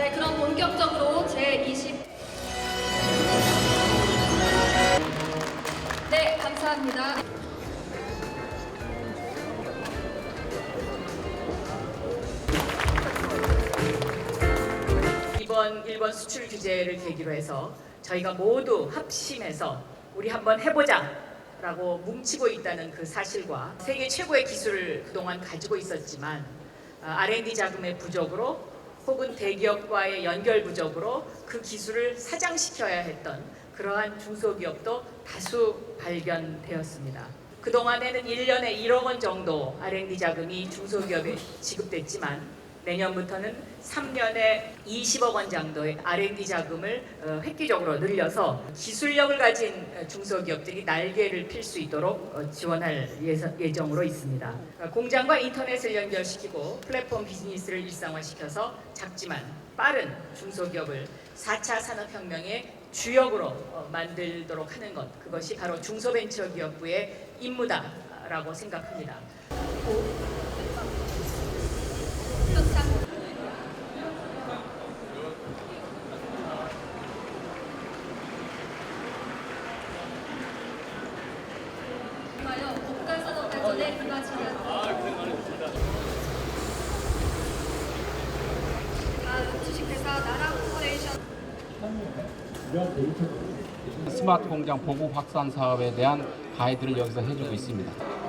네, 그럼 본격적으로 제20 네, 감사합니다. 이번 일본 수출 규제를 계기로 해서 저희가 모두 합심해서 우리 한번 해보자 라고 뭉치고 있다는 그 사실과 세계 최고의 기술을 그동안 가지고 있었지만 아, R&D 자금의 부족으로 혹은 대기업과의 연결 부족으로 그 기술을 사장시켜야 했던 그러한 중소기업도 다수 발견되었습니다. 그동안에는 1년에 1억 원 정도 R&D 자금이 중소기업에 지급됐지만 내년부터는 3년에 20억 원 정도의 R&D 자금을 어, 획기적으로 늘려서 기술력을 가진 어, 중소기업들이 날개를 필 수 있도록 어, 지원할 예정으로 있습니다. 어, 공장과 인터넷을 연결시키고 플랫폼 비즈니스를 일상화시켜서 작지만 빠른 중소기업을 4차 산업혁명의 주역으로 어, 만들도록 하는 것 그것이 바로 중소벤처기업부의 임무다라고 생각합니다. 정말요, 국가산업 발전에 불가치한 다음 주식회사 나라 코퍼레이션 스마트 공장 보급 확산 사업에 대한 가이드를 여기서 해주고 있습니다.